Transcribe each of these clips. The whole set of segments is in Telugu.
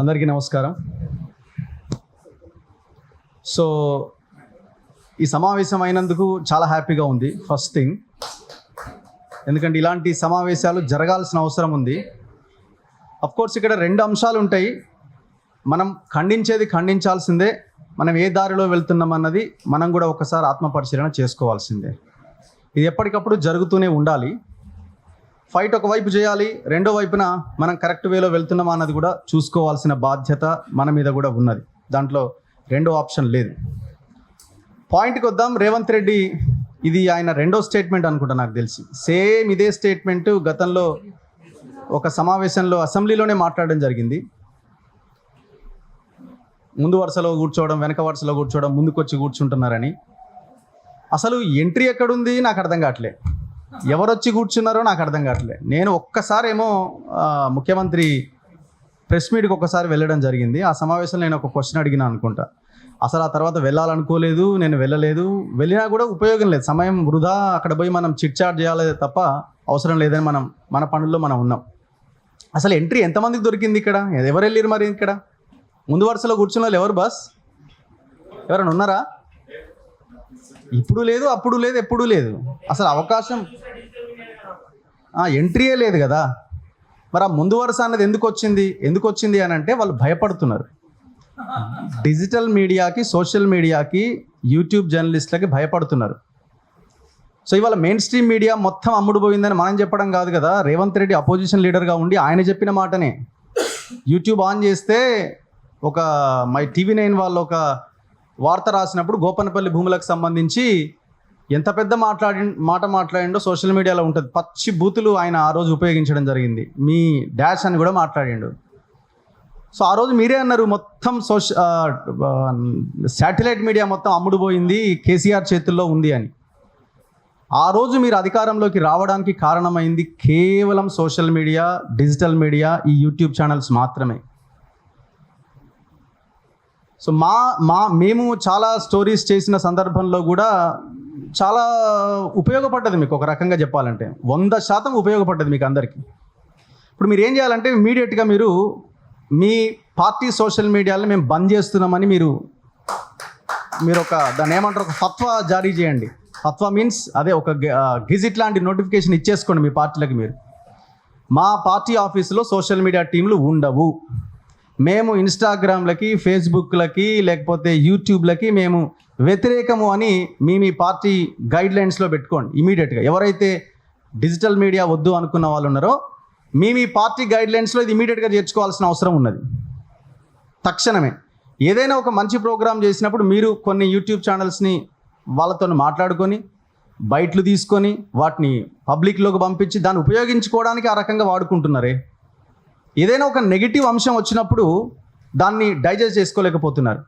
అందరికీ నమస్కారం. సో ఈ సమావేశం అయినందుకు చాలా హ్యాపీగా ఉంది ఫస్ట్ థింగ్. ఎందుకంటే ఇలాంటి సమావేశాలు జరగాల్సిన అవసరం ఉంది. కోర్స్ ఇక్కడ రెండు అంశాలు ఉంటాయి. మనం ఖండించేది ఖండించాల్సిందే మనం ఏ దారిలో వెళ్తున్నాం అన్నది మనం కూడా ఒకసారి ఆత్మపరిశీలన చేసుకోవాల్సిందే. ఇది ఎప్పటికప్పుడు జరుగుతూనే ఉండాలి. ఫైట్ ఒకవైపు చేయాలి రెండో వైపున మనం కరెక్ట్ వేలో వెళ్తున్నామా అన్నది కూడా చూసుకోవాల్సిన బాధ్యత మన మీద కూడా ఉన్నది. దాంట్లో రెండో ఆప్షన్ లేదు. పాయింట్కి వద్దాం. రేవంత్ రెడ్డి ఇది ఆయన రెండో స్టేట్మెంట్ అనుకుంటా నాకు తెలిసి. సేమ్ ఇదే స్టేట్మెంట్ గతంలో ఒక సమావేశంలో అసెంబ్లీలోనే మాట్లాడడం జరిగింది. ముందు వరుసలో కూర్చోవడం వెనక వరుసలో కూర్చోవడం ముందుకొచ్చి కూర్చుంటున్నారని. అసలు ఎంట్రీ ఎక్కడుంది? నాకు అర్థం కావట్లే. ఎవరొచ్చి కూర్చున్నారో నాకు అర్థం కావట్లే. నేను ఒక్కసారి ఏమో ముఖ్యమంత్రి ప్రెస్ మీట్కి ఒక్కసారి వెళ్ళడం జరిగింది. ఆ సమావేశంలో నేను ఒక క్వశ్చన్ అడిగినా అనుకుంటా. అసలు ఆ తర్వాత వెళ్ళాలనుకోలేదు నేను వెళ్ళలేదు. వెళ్ళినా కూడా ఉపయోగం లేదు. సమయం వృధా. అక్కడ పోయి మనం చిట్చాట్ చేయాలి తప్ప అవసరం లేదని మనం మన పనుల్లో మనం ఉన్నాం. అసలు ఎంట్రీ ఎంతమందికి దొరికింది ఇక్కడ? ఎవరు వెళ్ళారు మరి ఇక్కడ? ముందు వరుసలో కూర్చున్న వాళ్ళు ఎవరు బస్? ఎవరైనా ఉన్నారా? ఇప్పుడు లేదు అప్పుడు లేదు ఎప్పుడు లేదు. అసలు అవకాశం ఎంట్రీయే లేదు కదా. మరి ఆ ముందు వరుస అన్నది ఎందుకు వచ్చింది? ఎందుకు వచ్చింది అని అంటే వాళ్ళు భయపడుతున్నారు. డిజిటల్ మీడియాకి సోషల్ మీడియాకి యూట్యూబ్ జర్నలిస్టులకి భయపడుతున్నారు. సో ఇవాళ మెయిన్ స్ట్రీమ్ మీడియా మొత్తం అమ్ముడు పోయిందని మనం చెప్పడం కాదు కదా. రేవంత్ రెడ్డి అపోజిషన్ లీడర్గా ఉండి ఆయన చెప్పిన మాటనే. యూట్యూబ్ ఆన్ చేస్తే ఒక మై టీవీ నైన్ వాళ్ళు ఒక వార్త రాసినప్పుడు గోపనపల్లి భూములకు సంబంధించి ఎంత పెద్ద మాట్లాడి మాట మాట్లాడిండో సోషల్ మీడియాలో ఉంటుంది. పచ్చి బూతులు ఆయన ఆ రోజు ఉపయోగించడం జరిగింది. మీ డాష్ అని కూడా మాట్లాడిండు. సో ఆ రోజు మీరే అన్నారు మొత్తం సోష శాటిలైట్ మీడియా మొత్తం అమ్ముడుపోయింది కేసీఆర్ చేతుల్లో ఉంది అని. ఆ రోజు మీరు అధికారంలోకి రావడానికి కారణమైంది కేవలం సోషల్ మీడియా డిజిటల్ మీడియా ఈ యూట్యూబ్ ఛానల్స్ మాత్రమే. సో మా మా మేము చాలా స్టోరీస్ చేసిన సందర్భంలో కూడా చాలా ఉపయోగపడ్డది మీకు ఒక రకంగా చెప్పాలంటే. వంద శాతం ఉపయోగపడ్డది మీకు అందరికీ. ఇప్పుడు మీరు ఏం చేయాలంటే ఇమీడియట్గా మీరు మీ పార్టీ సోషల్ మీడియాలో మేము బంద్ చేస్తున్నామని మీరు మీరు ఒక దాన్ని ఏమంటారు ఒక ఫత్వా జారీ చేయండి. ఫత్వా మీన్స్ అదే ఒక గిజిట్ లాంటి నోటిఫికేషన్ ఇచ్చేసుకోండి మీ పార్టీలకు మీరు. మా పార్టీ ఆఫీసులో సోషల్ మీడియా టీంలు ఉండవు. మేము ఇన్స్టాగ్రామ్లకి ఫేస్బుక్లకి లేకపోతే యూట్యూబ్లకి మేము వ్యతిరేకము అని మీ మీ పార్టీ గైడ్లైన్స్లో పెట్టుకోండి ఇమీడియట్గా ఎవరైతే డిజిటల్ మీడియా వద్దు అనుకున్న వాళ్ళు ఉన్నారో మీ మీ పార్టీ గైడ్లైన్స్లో ఇది ఇమీడియట్గా చేర్చుకోవాల్సిన అవసరం ఉన్నది. తక్షణమే. ఏదైనా ఒక మంచి ప్రోగ్రామ్ చేసినప్పుడు మీరు కొన్ని యూట్యూబ్ ఛానల్స్ని వాళ్ళతో మాట్లాడుకొని బయట్లు తీసుకొని వాటిని పబ్లిక్లోకి పంపించి దాన్ని ఉపయోగించుకోవడానికి ఆ రకంగా వాడుకుంటున్నారే? ఏదైనా ఒక నెగిటివ్ అంశం వచ్చినప్పుడు దాన్ని డైజెస్ట్ చేసుకోలేకపోతున్నారు.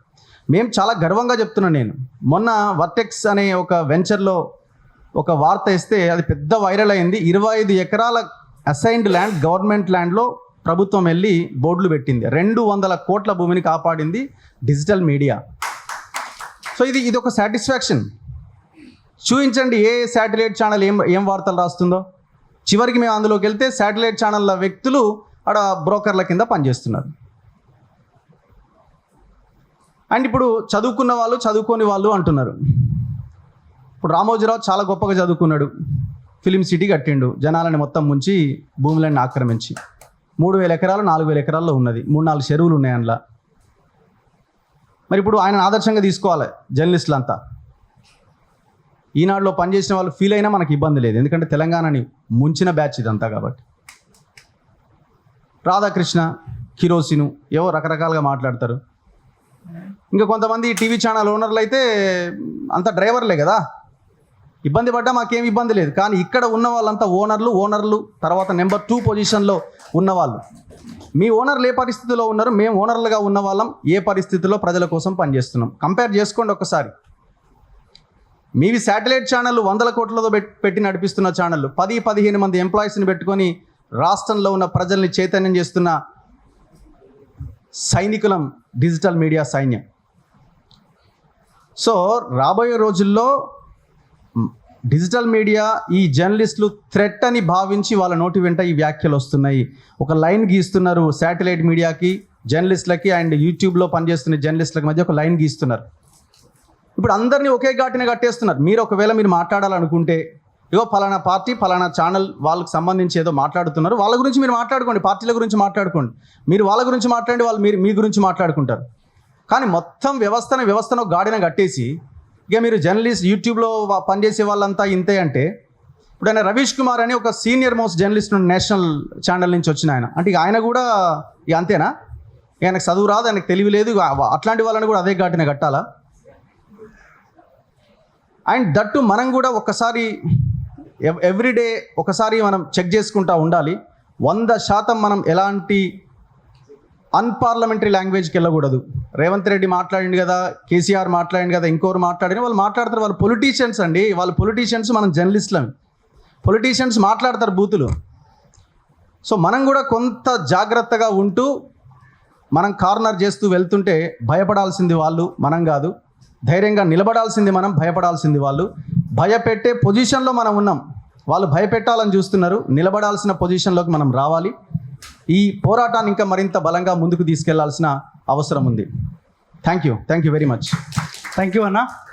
మేము చాలా గర్వంగా చెప్తున్నాను నేను. మొన్న వర్టెక్స్ అనే ఒక వెంచర్లో ఒక వార్త ఇస్తే అది పెద్ద వైరల్ అయింది. ఇరవై ఐదు ఎకరాల అసైన్డ్ ల్యాండ్ గవర్నమెంట్ ల్యాండ్లో ప్రభుత్వం వెళ్ళి బోర్డులు పెట్టింది. రెండు వందల కోట్ల భూమిని కాపాడింది డిజిటల్ మీడియా సో ఇది ఇది ఒక సాటిస్ఫాక్షన్ చూపించండి ఏ శాటిలైట్ ఛానల్ ఏం ఏం వార్తలు రాస్తుందో. చివరికి మేము అందులోకి వెళ్తే శాటిలైట్ ఛానళ్ళ వ్యక్తులు ఆడ బ్రోకర్ల కింద పనిచేస్తున్నారు. అండ్ ఇప్పుడు చదువుకున్న వాళ్ళు చదువుకోని వాళ్ళు అంటున్నారు. ఇప్పుడు రామోజీరావు చాలా గొప్పగా చదువుకున్నాడు. ఫిలిం సిటీ కట్టిండు. జనాలని మొత్తం ముంచి భూములని ఆక్రమించి. మూడు వేల ఎకరాలు నాలుగు వేల ఎకరాల్లో ఉన్నది. మూడు నాలుగు చెరువులు ఉన్నాయి అందులో. మరి ఇప్పుడు ఆయన ఆదర్శంగా తీసుకోవాలి జర్నలిస్టులు అంతా ఈనాడులో పనిచేసిన వాళ్ళు ఫీల్ అయినా మనకి ఇబ్బంది లేదు. ఎందుకంటే తెలంగాణని ముంచిన బ్యాచ్ ఇదంతా కాబట్టి. రాధాకృష్ణ కిరోసిను ఏవో రకరకాలుగా మాట్లాడతారు. ఇంకా కొంతమంది టీవీ ఛానల్ ఓనర్లు అయితే అంత డ్రైవర్లే కదా. ఇబ్బంది పడ్డా మాకేం ఇబ్బంది లేదు. కానీ ఇక్కడ ఉన్న వాళ్ళంతా ఓనర్లు ఓనర్లు తర్వాత నెంబర్ టూ పొజిషన్లో ఉన్నవాళ్ళు మీ ఓనర్లు ఏ పరిస్థితిలో ఉన్నారు? మేము ఓనర్లుగా ఉన్న వాళ్ళం. ఏ పరిస్థితిలో? ప్రజల కోసం పనిచేస్తున్నాం. కంపేర్ చేసుకోండి ఒక్కసారి మీవి శాటిలైట్ ఛానళ్ళు వందల కోట్లతో పెట్టి నడిపిస్తున్న ఛానళ్ళు పది పదిహేను మంది ఎంప్లాయీస్ని పెట్టుకొని రాష్ట్రంలో ఉన్న ప్రజల్ని చైతన్యం చేస్తున్న సైనికులం డిజిటల్ మీడియా సైన్యం. సో రాబోయే రోజుల్లో డిజిటల్ మీడియా ఈ జర్నలిస్టులు థ్రెట్ అని భావించి వాళ్ళ నోటి వెంట ఈ వ్యాఖ్యలు వస్తున్నాయి. ఒక లైన్ గీస్తున్నారు శాటిలైట్ మీడియాకి జర్నలిస్టులకి అండ్ యూట్యూబ్లో పనిచేస్తున్న జర్నలిస్టులకి మధ్య ఒక లైన్ గీస్తున్నారు. ఇప్పుడు అందరినీ ఒకే ఘాటిన కట్టేస్తున్నారు. మీరు ఒకవేళ మీరు మాట్లాడాలనుకుంటే ఇగో ఫలానా పార్టీ ఫలానా ఛానల్ వాళ్ళకి సంబంధించి ఏదో మాట్లాడుతున్నారు. వాళ్ళ గురించి మీరు మాట్లాడుకోండి పార్టీల గురించి మాట్లాడుకోండి. మీరు వాళ్ళ గురించి మాట్లాడి వాళ్ళు మీరు మీ గురించి మాట్లాడుకుంటారు. కానీ మొత్తం వ్యవస్థను వ్యవస్థను గాడిన కట్టేసి ఇక మీరు జర్నలిస్ట్ యూట్యూబ్లో పనిచేసే వాళ్ళంతా ఇంతే అంటే ఇప్పుడు ఆయన రవీష్ కుమార్ అని ఒక senior most journalist national channel నుంచి వచ్చిన ఆయన. అంటే ఇక ఆయన కూడా ఇక అంతేనా? ఇక ఆయనకు చదువు రాదు ఆయనకు తెలివి లేదు అట్లాంటి వాళ్ళని కూడా అదే ఘాటిన కట్టాలా? అండ్ దట్టు మనం కూడా ఒక్కసారి ఎవ్రీడే ఒకసారి మనం చెక్ చేసుకుంటా ఉండాలి. వంద శాతం మనం ఎలాంటి అన్పార్లమెంటరీ లాంగ్వేజ్కి వెళ్ళకూడదు. రేవంత్ రెడ్డి మాట్లాడింది కదా కేసీఆర్ మాట్లాడింది కదా ఇంకోరు మాట్లాడిన వాళ్ళు మాట్లాడతారు. వాళ్ళు పొలిటీషియన్స్ అండి. వాళ్ళు పొలిటీషియన్స్ మనం జర్నలిస్టులం పొలిటీషియన్స్ మాట్లాడతారు బూతులు. సో మనం కూడా కొంత జాగ్రత్తగా ఉంటూ మనం కార్నర్ చేస్తూ వెళ్తుంటే భయపడాల్సింది వాళ్ళు మనం కాదు. ధైర్యంగా నిలబడాల్సింది మనం భయపడాల్సింది వాళ్ళు. భయపెట్టే పొజిషన్లో మనం ఉన్నాం. వాళ్ళు భయపెట్టాలని చూస్తున్నారు. నిలబడాల్సిన పొజిషన్లోకి మనం రావాలి. ఈ పోరాటాన్ని ఇంకా మరింత బలంగా ముందుకు తీసుకెళ్ళాల్సిన అవసరం ఉంది. Thank you thank you very much thank you అన్న.